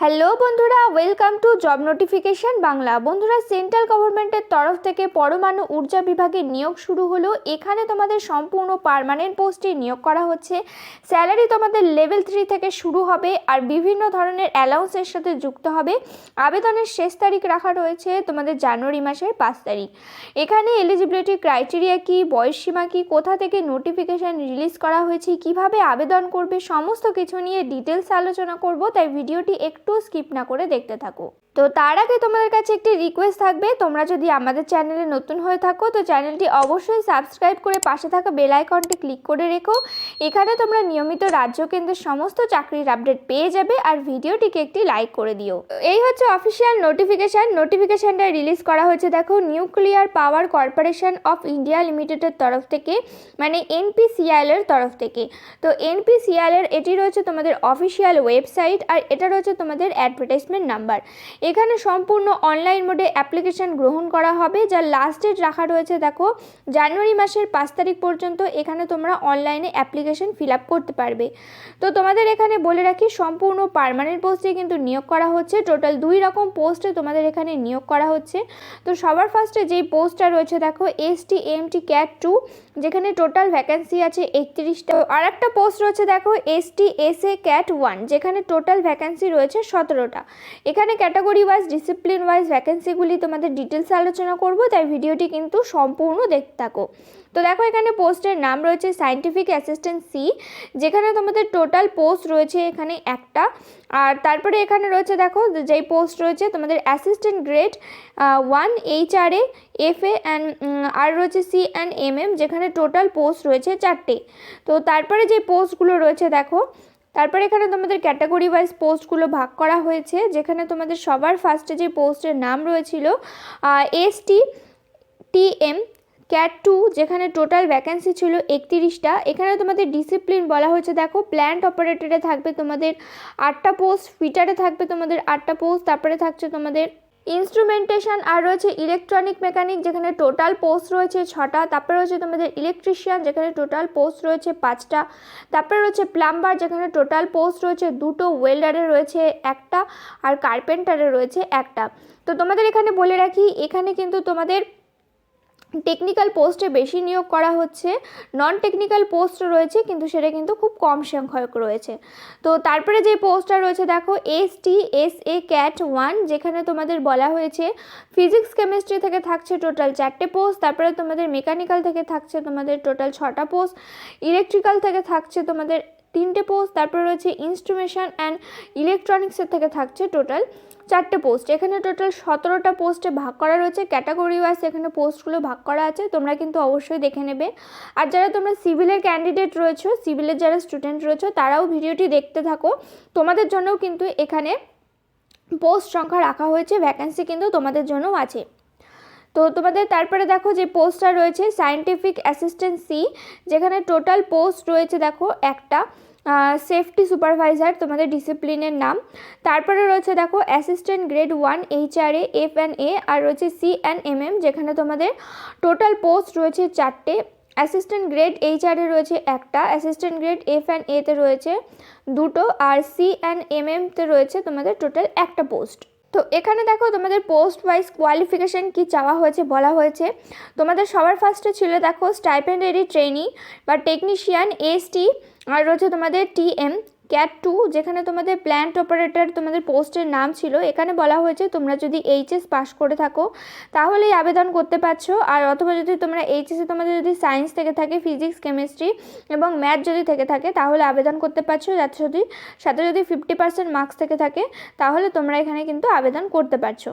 Hello বন্ধুরা welcome to job notification Bangla. বন্ধুরা central গভর্নমেন্টের তরফ থেকে পরমাণু ঊর্জা বিভাগে নিয়োগ শুরু হলো। এখানে তোমাদের সম্পূর্ণ পার্মানেন্ট পোস্টে নিয়োগ করা হচ্ছে। স্যালারি তোমাদের লেভেল থ্রি থেকে শুরু হবে আর বিভিন্ন ধরনের অ্যালাউন্সের সাথে যুক্ত হবে। আবেদনের শেষ তারিখ রাখা রয়েছে তোমাদের জানুয়ারি মাসের পাঁচ তারিখ। এখানে এলিজিবিলিটি ক্রাইটেরিয়া কি বয়সসীমা কি, কোথা থেকে নোটিফিকেশান রিলিজ করা হয়েছে, কীভাবে আবেদন করবে, সমস্ত কিছু নিয়ে ডিটেলস আলোচনা করব, তাই ভিডিওটি একটু স্কিপ না করে দেখতে থাকো। তো তার আগে তোমাদের কাছে একটি রিকোয়েস্ট থাকবে। তোমরা যদি আমাদের চ্যানেলে নতুন হয়ে থাকো, তো চ্যানেলটি অবশ্যই সাবস্ক্রাইব করে পাশে থাকা বেল আইকনটি ক্লিক করে রেখো। এখানে তোমরা নিয়মিত রাজ্য কেন্দ্রের সমস্ত চাকরির আপডেট পেয়ে যাবে আর ভিডিওটিকে একটি লাইক করে দিও। এই হচ্ছে অফিসিয়াল নোটিফিকেশান নোটিফিকেশানটা রিলিজ করা হয়েছে, দেখো nuclear power corporation of India লিমিটেডের তরফ থেকে মানে এনপিসিআইএল এর তরফ থেকে। তো এনপিসিআইএল এর, এটি রয়েছে তোমাদের অফিসিয়াল ওয়েবসাইট আর এটা রয়েছে তোমাদের অ্যাডভার্টাইজমেন্ট নাম্বার এখানে সম্পূর্ণ অনলাইন মোডে অ্যাপ্লিকেশন গ্রহণ করা হবে, যার লাস্ট ডেট রাখা রয়েছে, দেখো, জানুয়ারি মাসের পাঁচ তারিখ পর্যন্ত এখানে তোমরা অনলাইনে অ্যাপ্লিকেশন ফিল আপ করতে পারবে। তো তোমাদের এখানে বলে রাখি, সম্পূর্ণ পার্মানেন্ট পোস্টে কিন্তু নিয়োগ করা হচ্ছে। টোটাল দুই রকম পোস্টে তোমাদের এখানে নিয়োগ করা হচ্ছে। তো সবার ফার্স্টে যেই পোস্টটা রয়েছে, দেখো S T M T cat two যেখানে টোটাল ভ্যাকেন্সি আছে একত্রিশটা। আর একটা পোস্ট রয়েছে, দেখো S T S A cat one যেখানে টোটাল ভ্যাকেন্সি রয়েছে সতেরোটা। এখানে ক্যাটাগরি ওয়াইজ ডিসিপ্লিন ওয়াইজ ভ্যাকেন্সিগুলি তোমাদের ডিটেলস আলোচনা করব, তাই ভিডিওটি কিন্তু সম্পূর্ণ দেখতে থাকো। তো দেখো, এখানে পোস্টের নাম রয়েছে সায়েন্টিফিক অ্যাসিস্ট্যান্ট সি যেখানে তোমাদের টোটাল পোস্ট রয়েছে এখানে একটা। আর তারপরে এখানে রয়েছে, দেখো, যেই পোস্ট রয়েছে, তোমাদের assistant grade one H R A F A and R রয়েছে সি অ্যান্ড এম এম যেখানে টোটাল পোস্ট রয়েছে চারটে। তো তারপরে যে পোস্টগুলো রয়েছে, দেখো তারপরে এখানে তোমাদের ক্যাটাগরি ওয়াইজ পোস্টগুলো ভাগ করা হয়েছে, যেখানে তোমাদের সবার ফার্স্টে যে পোস্টের নাম রয়েছিল S T T M cat two যেখানে টোটাল ভ্যাকেন্সি ছিল একত্রিশটা। এখানে তোমাদের ডিসিপ্লিন বলা হয়েছে, দেখো প্ল্যান্ট অপারেটরে থাকবে তোমাদের আটটা পোস্ট ফিটারে থাকবে তোমাদের আটটা পোস্ট তারপরে থাকছে তোমাদের ইনস্ট্রুমেন্টেশন আর রয়েছে ইলেকট্রনিক মেকানিক, যেখানে টোটাল পোস্ট রয়েছে ছটা। তারপরে রয়েছে তোমাদের ইলেকট্রিশিয়ান, যেখানে টোটাল পোস্ট রয়েছে পাঁচটা। তারপরে রয়েছে প্লাম্বার, যেখানে টোটাল পোস্ট রয়েছে দুটো। ওয়েল্ডারে রয়েছে একটা আর কার্পেন্টারে রয়েছে একটা। তো তোমাদের এখানে বলে রাখি, এখানে কিন্তু তোমাদের টেকনিক্যাল পোস্টে বেশি নিয়োগ করা হচ্ছে। নন টেকনিক্যাল পোস্ট রয়েছে, কিন্তু সেটা কিন্তু খুব কম সংখ্যক রয়েছে। তো তারপরে যে পোস্টটা রয়েছে, দেখো S T S A cat one যেখানে তোমাদের বলা হয়েছে ফিজিক্স কেমিস্ট্রি থেকে থাকছে টোটাল চারটে পোস্ট তারপরে তোমাদের মেকানিক্যাল থেকে থাকছে তোমাদের টোটাল ছটা পোস্ট ইলেকট্রিক্যাল থেকে থাকছে তোমাদের তিনটে পোস্ট তারপরে রয়েছে ইনস্ট্রুমেশন অ্যান্ড ইলেকট্রনিক্সের থেকে থাকছে টোটাল চারটে পোস্ট এখানে টোটাল সতেরোটা পোস্টে ভাগ করা রয়েছে। ক্যাটাগরি ওয়াইজ এখানে পোস্টগুলো ভাগ করা আছে। তোমরা কিন্তু অবশ্যই দেখে নেবে। আর যারা তোমরা সিভিলের ক্যান্ডিডেট রয়েছো সিভিলের যারা স্টুডেন্ট রয়েছো, তারাও ভিডিওটি দেখতে থাকো। তোমাদের জন্যও কিন্তু এখানে পোস্ট সংখ্যা রাখা হয়েছে। ভ্যাকেন্সি কিন্তু তোমাদের জন্যও আছে। তো তোমাদের তারপরে দেখো যে পোস্টটা রয়েছে সায়েন্টিফিক অ্যাসিস্ট্যান্ট সি যেখানে টোটাল পোস্ট রয়েছে দেখো একটা। সেফটি সুপারভাইজার তোমাদের ডিসিপ্লিনের নাম। তারপরে রয়েছে দেখো assistant grade one H R A F and A R রয়েছে সি অ্যান্ড এম এম যেখানে তোমাদের টোটাল পোস্ট রয়েছে চারটে। অ্যাসিস্ট্যান্ট গ্রেড এইচ আর রয়েছে একটা অ্যাসিস্ট্যান্ট গ্রেড এফ অ্যান্ড এতে রয়েছে দুটো, আর সি অ্যান্ড এম এমতে রয়েছে তোমাদের টোটাল একটা পোস্ট তো এখানে দেখো তোমাদের পোস্ট ওয়াইজ কোয়ালিফিকেশান কী চাওয়া হয়েছে, বলা হয়েছে। তোমাদের সবার ফার্স্টে ছিল দেখো স্টাইপেন্ডারি ট্রেনিং বা টেকনিশিয়ান এসটি আর রয়েছে তোমাদের টি এম ক্যাট টু যেখানে তোমাদের প্ল্যান্ট অপারেটর তোমাদের পোস্টের নাম ছিল, এখানে বলা হয়েছে তোমরা যদি এইচএস পাস করে থাকো, তাহলেই আবেদন করতে পারছ। আর অথবা যদি তোমরা এইচএসে তোমাদের যদি সায়েন্স থেকে থাকে ফিজিক্স কেমিস্ট্রি এবং ম্যাথ যদি থেকে থাকে, তাহলে আবেদন করতে পারছ। যাতে যদি, সাথে যদি ফিফটি পার্সেন্ট মার্কস থেকে থাকে, তাহলে তোমরা এখানে কিন্তু আবেদন করতে পারছ।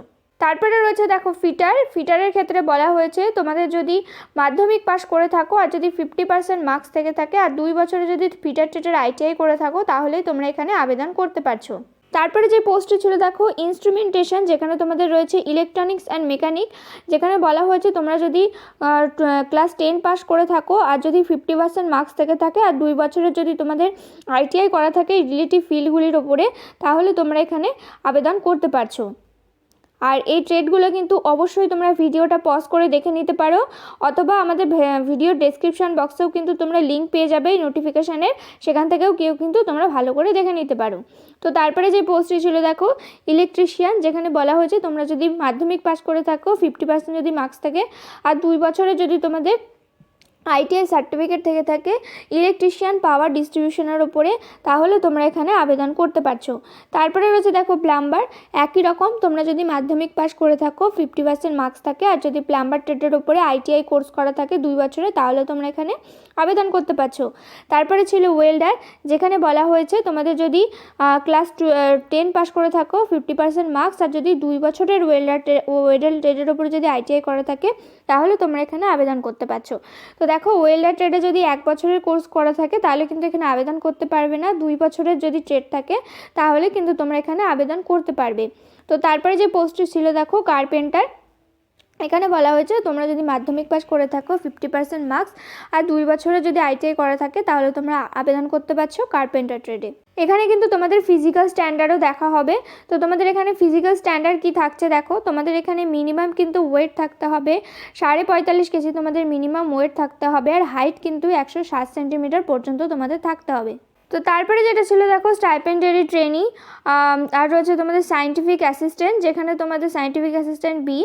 তারপরে রয়েছে দেখো ফিটার। ফিটারের ক্ষেত্রে বলা হয়েছে তোমাদের যদি মাধ্যমিক পাস করে থাকো আর যদি ফিফটি পার্সেন্ট মার্কস থেকে থাকে আর দুই বছরে যদি ফিটার টেটার আইটিআই করে থাকো তাহলেই তোমরা এখানে আবেদন করতে পারছ। তারপরে যে পোস্টটি ছিল দেখো ইনস্ট্রুমেন্টেশন যেখানে তোমাদের রয়েছে ইলেকট্রনিক্স অ্যান্ড মেকানিক যেখানে বলা হয়েছে তোমরা যদি ক্লাস টেন পাস করে থাকো আর যদি ফিফটি পার্সেন্ট মার্কস থেকে থাকে আর দুই বছরের যদি তোমাদের আইটিআই করা থাকে রিলেটিভ ফিল্ডগুলির ওপরে তাহলে তোমরা এখানে আবেদন করতে পারছ। আর এই ট্রেডগুলো কিন্তু অবশ্যই তোমরা ভিডিওটা পজ করে দেখে নিতে পারো, অথবা আমাদের ভিডিও ডেসক্রিপশন বক্সেও কিন্তু তোমরা লিঙ্ক পেয়ে যাবে নোটিফিকেশানের সেখান থেকেও কেউ কিন্তু তোমরা ভালো করে দেখে নিতে পারো। তো তারপরে যে পোস্টটি ছিল দেখো ইলেকট্রিশিয়ান যেখানে বলা হয়েছে তোমরা যদি মাধ্যমিক পাস করে থাকো ফিফটি পার্সেন্ট যদি মার্কস থাকে, আর দুই বছরে যদি তোমাদের আইটিআই সার্টিফিকেট থেকে থাকে ইলেকট্রিশিয়ান পাওয়ার ডিস্ট্রিবিউশনের ওপরে তাহলে তোমরা এখানে আবেদন করতে পারছ। তারপরে রয়েছে দেখো প্লাম্বার একই রকম তোমরা যদি মাধ্যমিক পাস করে থাকো ফিফটি পার্সেন্ট মার্কস থাকে, আর যদি প্লাম্বার ট্রেডের ওপরে আইটিআই কোর্স করা থাকে দুই বছরে, তাহলে তোমরা এখানে আবেদন করতে পারছ। তারপরে ছিল ওয়েল্ডার যেখানে বলা হয়েছে তোমাদের যদি ক্লাস টেন পাস করে থাকো ফিফটি পার্সেন্ট মার্কস আর যদি দুই বছরের ওয়েল্ডার ওয়েল্ডার ট্রেডের ওপরে যদি আইটিআই করা থাকে, তাহলে তোমরা এখানে আবেদন করতে পারছ। তো দেখো ওয়েল্ডার ট্রেডে যদি এক বছরের কোর্স করা থাকে, তাহলে কিন্তু এখানে আবেদন করতে পারবে না। দুই বছরের যদি ট্রেড থাকে, তাহলে কিন্তু তোমরা এখানে আবেদন করতে পারবে। তো তারপরে যে পোস্টটি ছিল, দেখো কার্পেন্টার এখানে বলা হয়েছে তোমরা যদি মাধ্যমিক পাস করে থাকো ফিফটি পার্সেন্ট মার্কস আর দুই বছরে যদি আইটিআই করা থাকে তাহলে তোমরা আবেদন করতে পারছ কার্পেন্টার ট্রেডে এখানে কিন্তু তোমাদের ফিজিক্যাল স্ট্যান্ডার্ডও দেখা হবে। তো তোমাদের এখানে ফিজিক্যাল স্ট্যান্ডার্ড কি থাকছে দেখো, তোমাদের এখানে মিনিমাম কিন্তু ওয়েট থাকতে হবে, সাড়ে পঁয়তাল্লিশ কেজি তোমাদের মিনিমাম ওয়েট থাকতে হবে আর হাইট কিন্তু একশো সাত সেন্টিমিটার পর্যন্ত তোমাদের থাকতে হবে। তো তারপরে যেটা ছিল, দেখো স্টাইপেন্ডারি ট্রেনিং আর রয়েছে তোমাদের সায়েন্টিফিক অ্যাসিস্ট্যান্ট যেখানে তোমাদের সায়েন্টিফিক অ্যাসিস্ট্যান্ট বি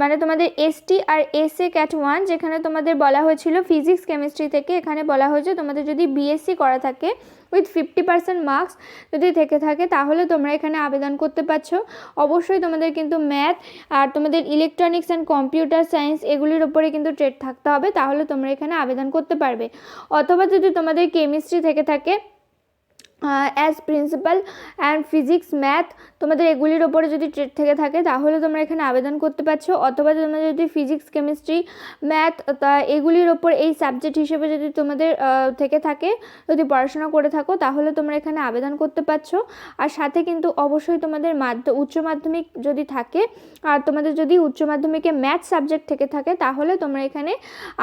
মানে তোমাদের এসটি আর এস এ ক্যাট ওয়ান যেখানে তোমাদের বলা হয়েছিল ফিজিক্স কেমিস্ট্রি থেকে, এখানে বলা হয়েছে তোমাদের যদি বিএসসি করা থাকে উইথ ফিফটি পার্সেন্ট মার্কস যদি থেকে থাকে, তাহলে তোমরা এখানে আবেদন করতে পারছ। অবশ্যই তোমাদের কিন্তু ম্যাথ আর তোমাদের ইলেকট্রনিক্স অ্যান্ড কম্পিউটার সায়েন্স এগুলির ওপরে কিন্তু ট্রেড থাকতে হবে, তাহলে তোমরা এখানে আবেদন করতে পারবে। অথবা যদি তোমাদের কেমিস্ট্রি থেকে থাকে as principal and physics math তোমাদের এগুলির ওপরে যদি ট্রেড থেকে থাকে, তাহলে তোমরা এখানে আবেদন করতে পারছ। অথবা তোমাদের যদি ফিজিক্স কেমিস্ট্রি ম্যাথ তা এগুলির ওপর এই সাবজেক্ট হিসেবে যদি তোমাদের থেকে থাকে, যদি পড়াশোনা করে থাকো, তাহলে তোমরা এখানে আবেদন করতে পারছ। আর সাথে কিন্তু অবশ্যই তোমাদের মাধ্য, উচ্চ মাধ্যমিক যদি থাকে, আর তোমাদের যদি উচ্চ মাধ্যমিকে ম্যাথ সাবজেক্ট থেকে থাকে, তাহলে তোমরা এখানে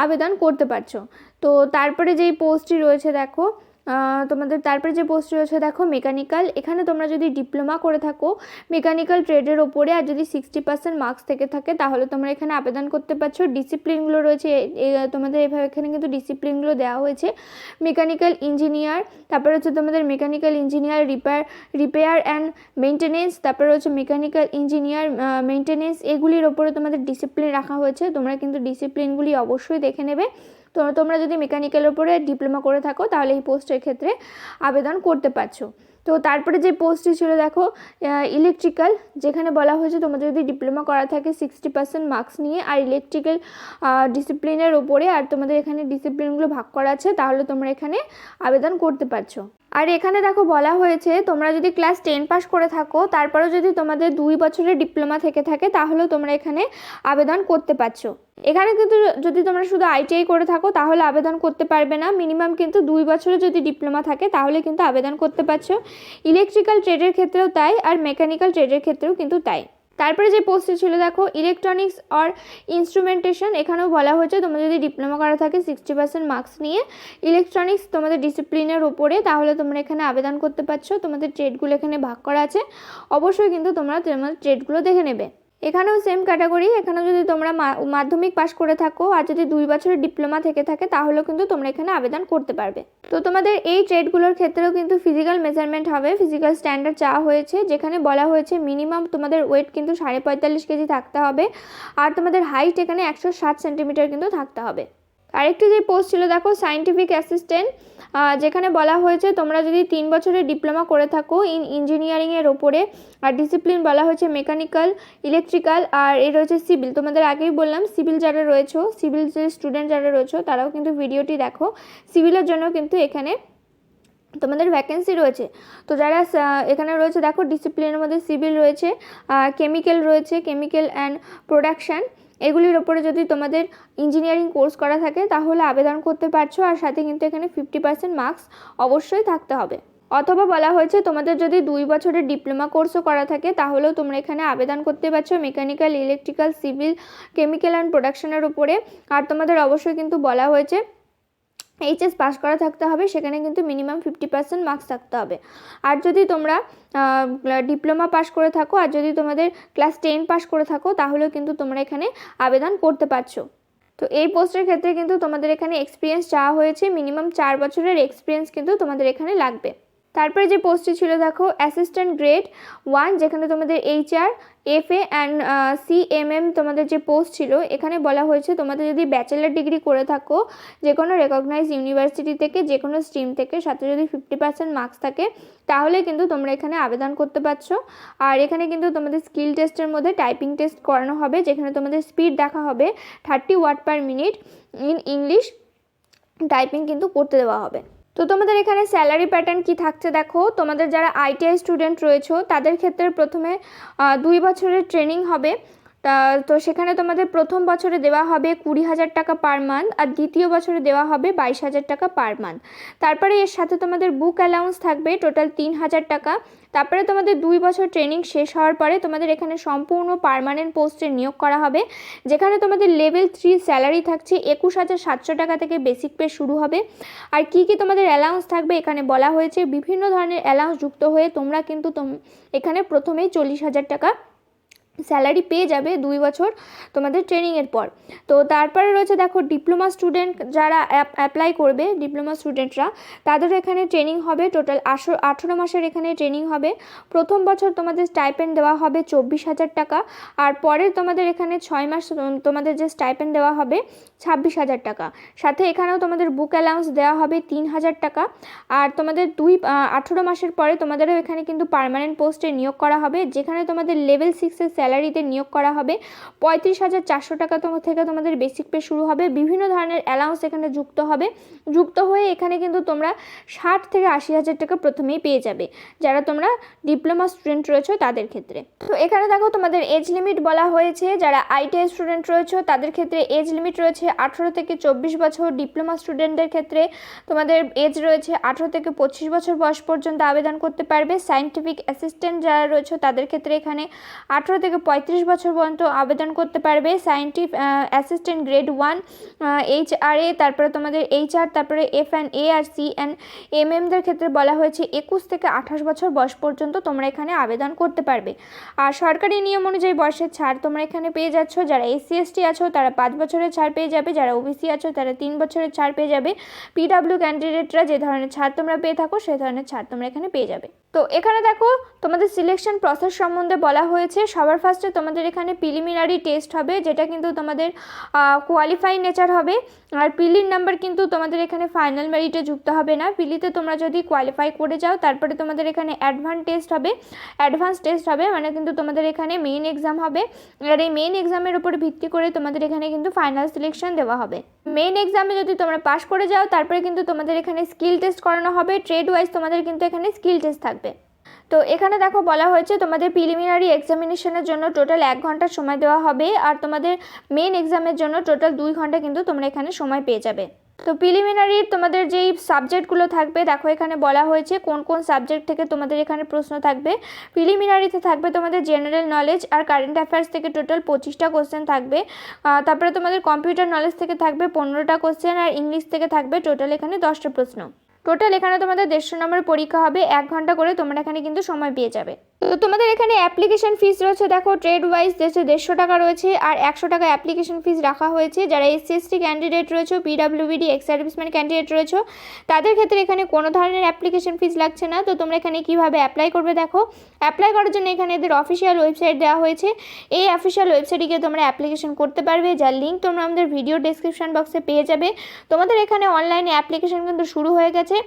আবেদন করতে পারছ। তো তারপরে যেই পোস্টটি রয়েছে, দেখো তোমাদের তারপরে যে পোস্ট রয়েছে, দেখো মেকানিক্যাল এখানে তোমরা যদি ডিপ্লোমা করে থাকো মেকানিক্যাল ট্রেডের ওপরে আর যদি সিক্সটি পার্সেন্ট মার্কস থেকে থাকে, তাহলে তোমরা এখানে আবেদন করতে পারছ। ডিসিপ্লিনগুলো রয়েছে তোমাদের এভাবে এখানে কিন্তু ডিসিপ্লিনগুলো দেওয়া হয়েছে। মেকানিক্যাল ইঞ্জিনিয়ার তারপরে হচ্ছে তোমাদের mechanical engineer repair repair and maintenance তারপরে হচ্ছে মেকানিক্যাল ইঞ্জিনিয়ার মেনটেনেন্স এগুলির ওপরে তোমাদের ডিসিপ্লিন রাখা হয়েছে। তোমরা কিন্তু ডিসিপ্লিনগুলি অবশ্যই দেখে নেবে। তো তোমরা যদি মেকানিক্যালের উপরে ডিপ্লোমা করে থাকো, তাহলে এই পোস্টের ক্ষেত্রে আবেদন করতে পারছ। তো তারপরে যে পোস্টটি ছিল, দেখো ইলেকট্রিক্যাল যেখানে বলা হয়েছে তোমাদের যদি ডিপ্লোমা করা থাকে সিক্সটি পার্সেন্ট মার্কস নিয়ে আর ইলেকট্রিক্যাল ডিসিপ্লিনের ওপরে আর তোমাদের এখানে ডিসিপ্লিনগুলো ভাগ করা আছে, তাহলে তোমরা এখানে আবেদন করতে পারছ। আর এখানে দেখো বলা হয়েছে, তোমরা যদি ক্লাস টেন পাস করে থাকো, তারপরেও যদি তোমাদের দুই বছরের ডিপ্লোমা থেকে থাকে, তাহলেও তোমরা এখানে আবেদন করতে পারছ। এখানে কিন্তু যদি তোমরা শুধু আইটিআই করে থাকো, তাহলে আবেদন করতে পারবে না। মিনিমাম কিন্তু দুই বছরের যদি ডিপ্লোমা থাকে, তাহলে কিন্তু আবেদন করতে পারছ। ইলেকট্রিক্যাল ট্রেডের ক্ষেত্রেও তাই আর মেকানিক্যাল ট্রেডের ক্ষেত্রেও কিন্তু তাই। তারপরে যে পোস্টে ছিল, দেখো ইলেকট্রনিক্স অর ইনস্ট্রুমেন্টেশন এখানেও বলা হয়েছে তোমাদের যদি ডিপ্লোমা করা থাকে সিক্সটি পার্সেন্ট মার্কস নিয়ে ইলেকট্রনিক্স তোমাদের ডিসিপ্লিনের ওপরে তাহলে তোমরা এখানে আবেদন করতে পারছ। তোমাদের ট্রেডগুলো এখানে ভাগ করা আছে। অবশ্যই কিন্তু তোমরা তোমাদের ট্রেডগুলো দেখে নেবে। এখানেও সেম ক্যাটাগরি এখানেও যদি তোমরা মাধ্যমিক পাশ করে থাকো আর যদি দুই বছরের ডিপ্লোমা থেকে থাকে, তাহলেও কিন্তু তোমরা এখানে আবেদন করতে পারবে। তো তোমাদের এই ট্রেডগুলোর ক্ষেত্রেও কিন্তু ফিজিক্যাল মেজারমেন্ট হবে ফিজিক্যাল স্ট্যান্ডার্ড চাওয়া হয়েছে, যেখানে বলা হয়েছে মিনিমাম তোমাদের ওয়েট কিন্তু সাড়ে পঁয়তাল্লিশ কেজি থাকতে হবে আর তোমাদের হাইট এখানে একশো ষাট সেন্টিমিটার কিন্তু থাকতে হবে। আরেকটি যে পোস্ট ছিল, দেখো সায়েন্টিফিক অ্যাসিস্ট্যান্ট যেখানে বলা হয়েছে তোমরা যদি তিন বছরের ডিপ্লোমা করে থাকো ইন ইঞ্জিনিয়ারিংয়ের ওপরে, আর ডিসিপ্লিন বলা হয়েছে মেকানিক্যাল ইলেকট্রিক্যাল আর এ রয়েছে সিভিল তোমাদের আগেই বললাম সিভিল যারা রয়েছে সিভিল যে স্টুডেন্ট যারা রয়েছে, তারাও কিন্তু ভিডিওটি দেখো। সিভিলের জন্য কিন্তু এখানে তোমাদের ভ্যাকেন্সি রয়েছে। তো যারা এখানে রয়েছে, দেখো ডিসিপ্লিনের মধ্যে সিভিল রয়েছে কেমিক্যাল রয়েছে কেমিক্যাল অ্যান্ড প্রোডাকশান এগুলির ওপরে যদি তোমাদের ইঞ্জিনিয়ারিং কোর্স করা থাকে, তাহলে আবেদন করতে পারছ আর সাথে কিন্তু এখানে ফিফটি পার্সেন্ট মার্কস অবশ্যই থাকতে হবে। অথবা বলা হয়েছে, তোমাদের যদি দুই বছরের ডিপ্লোমা কোর্সও করা থাকে, তাহলেও তোমরা এখানে আবেদন করতে পারছ mechanical electrical civil chemical and প্রোডাকশনের উপরে। আর তোমাদের অবশ্যই কিন্তু বলা হয়েছে এইচএস পাস করা থাকতে হবে, সেখানে কিন্তু মিনিমাম ফিফটি পার্সেন্ট মার্কস থাকতে হবে। আর যদি তোমরা ডিপ্লোমা পাস করে থাকো, আর যদি তোমাদের ক্লাস টেন পাস করে থাকো, তাহলেও কিন্তু তোমরা এখানে আবেদন করতে পারছ। তো এই পোস্টের ক্ষেত্রে কিন্তু তোমাদের এখানে এক্সপিরিয়েন্স চাওয়া হয়েছে মিনিমাম চার বছরের এক্সপিরিয়েন্স কিন্তু তোমাদের এখানে লাগবে। তারপরে যে পোস্টটি ছিল, দেখো অ্যাসিস্ট্যান্ট গ্রেড ওয়ান যেখানে তোমাদের HR F A and C M M তোমাদের যে পোস্ট ছিল, এখানে বলা হয়েছে তোমাদের যদি ব্যাচেলার ডিগ্রি করে থাকো যে কোনো রেকগনাইজ ইউনিভার্সিটি থেকে যে কোনো স্ট্রিম থেকে, সাথে যদি ফিফটি পার্সেন্ট মার্কস থাকে, তাহলে কিন্তু তোমরা এখানে আবেদন করতে পারছ। আর এখানে কিন্তু তোমাদের স্কিল টেস্টের মধ্যে টাইপিং টেস্ট করানো হবে, যেখানে তোমাদের স্পিড দেখা হবে thirty word per minute in English typing কিন্তু করতে দেওয়া হবে। তো তোমাদের এখানে স্যালারি প্যাটার্ন কি থাকছে দেখো? তোমাদের যারা আইটিআই স্টুডেন্ট রয়েছে, তাদের ক্ষেত্রে প্রথমে দুই বছরের ট্রেনিং হবে। তা- তো সেখানে তোমাদের প্রথম বছরে দেওয়া হবে কুড়ি হাজার টাকা পার মান্থ আর দ্বিতীয় বছরে দেওয়া হবে বাইশ হাজার টাকা পার মান্থ তারপরে এর সাথে তোমাদের বুক অ্যালাউন্স থাকবে টোটাল তিন হাজার টাকা। তারপরে তোমাদের দুই বছর ট্রেনিং শেষ হওয়ার পরে তোমাদের এখানে সম্পূর্ণ পারমানেন্ট পোস্টে নিয়োগ করা হবে, যেখানে তোমাদের লেভেল থ্রি স্যালারি থাকছে একুশ হাজার সাতশো টাকা থেকে বেসিক পে শুরু হবে। আর কি কি তোমাদের অ্যালাউন্স থাকবে এখানে বলা হয়েছে, বিভিন্ন ধরনের অ্যালাউন্স যুক্ত হয়ে তোমরা কিন্তু এখানে প্রথমেই চল্লিশ হাজার টাকা স্যালারি পেয়ে যাবে দুই বছর তোমাদের ট্রেনিংয়ের পর। তো তারপরে রয়েছে দেখো ডিপ্লোমা স্টুডেন্ট যারা অ্যাপ্লাই করবে ডিপ্লোমা স্টুডেন্টরা, তাদের এখানে ট্রেনিং হবে টোটাল আশো আঠেরো মাসের এখানে ট্রেনিং হবে। প্রথম বছর তোমাদের স্টাইপেন্ড দেওয়া হবে চব্বিশ হাজার টাকা আর পরের তোমাদের এখানে ছয় মাস তোমাদের যে স্টাইপেন্ড দেওয়া হবে ছাব্বিশ হাজার টাকা। সাথে এখানেও তোমাদের বুক অ্যালাউন্স দেওয়া হবে তিন হাজার টাকা আর তোমাদের দুই আঠেরো মাসের পরে তোমাদেরও এখানে কিন্তু পার্মানেন্ট পোস্টে নিয়োগ করা হবে যেখানে তোমাদের লেভেল সিক্সের স্যালারিতে নিয়োগ করা হবে। পঁয়ত্রিশ হাজার চারশো টাকা তোমার থেকে তোমাদের বেসিক পে শুরু হবে। বিভিন্ন ধরনের অ্যালাউন্স এখানে যুক্ত হবে। যুক্ত হয়ে এখানে কিন্তু তোমরা ষাট থেকে আশি হাজার টাকা প্রথমেই পেয়ে যাবে। যারা তোমরা ডিপ্লোমা স্টুডেন্ট রয়েছো তাদের ক্ষেত্রে। তো এখানে দেখো তোমাদের এজ লিমিট বলা হয়েছে। যারা আইটিআই স্টুডেন্ট রয়েছে তাদের ক্ষেত্রে এজ লিমিট রয়েছে আঠেরো থেকে চব্বিশ বছর। ডিপ্লোমা স্টুডেন্টদের ক্ষেত্রে তোমাদের এজ রয়েছে আঠেরো থেকে পঁচিশ বছর বয়স পর্যন্ত আবেদন করতে পারবে। সায়েন্টিফিক অ্যাসিস্ট্যান্ট যারা রয়েছে তাদের ক্ষেত্রে এখানে আঠেরো থেকে পঁয়ত্রিশ বছর পর্যন্ত আবেদন করতে পারবে। Scientific assistant grade one H R A তারপরে তোমাদের এইচ আর তারপরে F and A R C and M এমদের ক্ষেত্রে বলা হয়েছে একুশ থেকে আঠাশ বছর বয়স পর্যন্ত তোমরা এখানে আবেদন করতে পারবে। আর সরকারি নিয়ম অনুযায়ী বয়সের ছাড় তোমরা এখানে পেয়ে যাচ্ছ। যারা এসসি এসটি আছো, তারা পাঁচ বছরের ছাড় পেয়ে যাবে। যারা ওবিসি আছো, তারা তিন বছরের ছাড় পেয়ে যাবে। পিডাব্লিউ ক্যান্ডিডেটরা যে ধরনের ছাড় তোমরা পেয়ে থাকো সেই ধরনের ছাড় তোমরা এখানে পেয়ে যাবে। তো এখানে দেখো, তোমাদের সিলেকশন প্রসেস সম্বন্ধে বলা হয়েছে। সবার ফার্স্টে তোমাদের এখানে প্রিলিমিনারি টেস্ট হবে, যেটা কিন্তু তোমাদের কোয়ালিফাই নেচার হবে। আর পিলির নাম্বার কিন্তু তোমাদের এখানে ফাইনাল মেরিটে যুক্ত হবে না। পিলিতে তোমরা যদি কোয়ালিফাই করে যাও, তারপরে তোমাদের এখানে অ্যাডভান্স টেস্ট হবে। অ্যাডভান্স টেস্ট হবে মানে কিন্তু তোমাদের এখানে মেইন এক্সাম হবে। আর এই মেইন এক্সামের উপর ভিত্তি করে তোমাদের এখানে কিন্তু ফাইনাল সিলেকশন দেওয়া হবে। মেইন এক্সামে যদি তোমরা পাস করে যাও, তারপরে কিন্তু তোমাদের এখানে স্কিল টেস্ট করানো হবে। ট্রেড ওয়াইজ তোমাদের কিন্তু এখানে স্কিল টেস্ট থাকবে। তো এখানে দেখো বলা হয়েছে তোমাদের প্রিলিমিনারি এক্সামিনেশনের জন্য টোটাল এক ঘণ্টা সময় দেওয়া হবে আর তোমাদের মেন এক্সামের জন্য টোটাল দুই ঘণ্টা কিন্তু তোমরা এখানে সময় পেয়ে যাবে। তো প্রিলিমিনারি তোমাদের যেই সাবজেক্টগুলো থাকবে, দেখো এখানে বলা হয়েছে কোন কোন সাবজেক্ট থেকে তোমাদের এখানে প্রশ্ন থাকবে। প্রিলিমিনারিতে থাকবে তোমাদের জেনারেল নলেজ আর কারেন্ট অ্যাফেয়ার্স থেকে টোটাল পঁচিশটা কোশ্চেন থাকবে। তারপরে তোমাদের কম্পিউটার নলেজ থেকে থাকবে পনেরোটা কোশ্চেন আর ইংলিশ থেকে থাকবে টোটাল এখানে দশটা প্রশ্ন। টোটাল এখানে তোমাদের দেড়শো নম্বরের পরীক্ষা হবে, এক ঘণ্টা করে তোমরা এখানে কিন্তু সময় পেয়ে যাবে। তো তোমাদের এখানে অ্যাপ্লিকেশন ফিস রয়েছে, দেখো ট্রেড ওয়াইজ দেশে দেড়শো টাকা রয়েছে আর একশো টাকা অ্যাপ্লিকেশন ফিস রাখা হয়েছে। যারা এসসি ক্যান্ডিডেট রয়েছে পিডাব্লিউবিডি এক্স সার্ভিসম্যান ক্যান্ডিডেট রয়েছে, তাদের ক্ষেত্রে এখানে কোনো ধরনের অ্যাপ্লিকেশন ফিস লাগছে না। তো তোমরা এখানে কীভাবে অ্যাপ্লাই করবে দেখো? অ্যাপ্লাই করার জন্য এখানে এদের অফিসিয়াল ওয়েবসাইট দেওয়া হয়েছে। এই অফিসিয়াল ওয়েবসাইটে গিয়ে তোমরা অ্যাপ্লিকেশন করতে পারবে, যার লিঙ্ক তোমরা আমাদের ভিডিও ডেসক্রিপশন বক্সে পেয়ে যাবে। তোমাদের এখানে অনলাইনে অ্যাপ্লিকেশন কিন্তু শুরু হয়ে গেছে।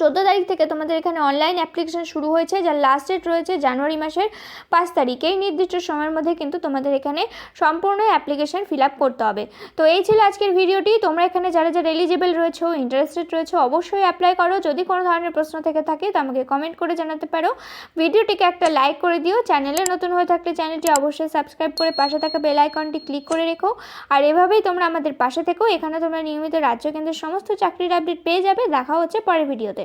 চোদ্দ তারিখ থেকে তোমাদের এখানে অনলাইন অ্যাপ্লিকেশন শুরু হয়েছে, যার লাস্ট ডেট রয়েছে জানুয়ারি মাসের পাঁচ তারিখ। এই নির্দিষ্ট সময়ের মধ্যে কিন্তু তোমাদের এখানে সম্পূর্ণ অ্যাপ্লিকেশন ফিল আপ করতে হবে। তো এই ছিল আজকের ভিডিওটি তোমরা এখানে যারা যারা এলিজিবল রয়েছো ইন্টারেস্টেড রয়েছো, অবশ্যই অ্যাপ্লাই করো। যদি কোনো ধরনের প্রশ্ন থেকে থাকে, তো আমাকে কমেন্ট করে জানাতে পারো। ভিডিওটিকে একটা লাইক করে দিও। চ্যানেলে নতুন হয়ে থাকলে চ্যানেলটি অবশ্যই সাবস্ক্রাইব করে পাশে থাকা বেল আইকনটি ক্লিক করে রেখো। আর এভাবেই তোমরা আমাদের পাশে থেকো। এখানে তোমরা নিয়মিত রাজ্য কেন্দ্রের সমস্ত চাকরির আপডেট পেয়ে যাবে। দেখা হচ্ছে পরের ভিডিওতে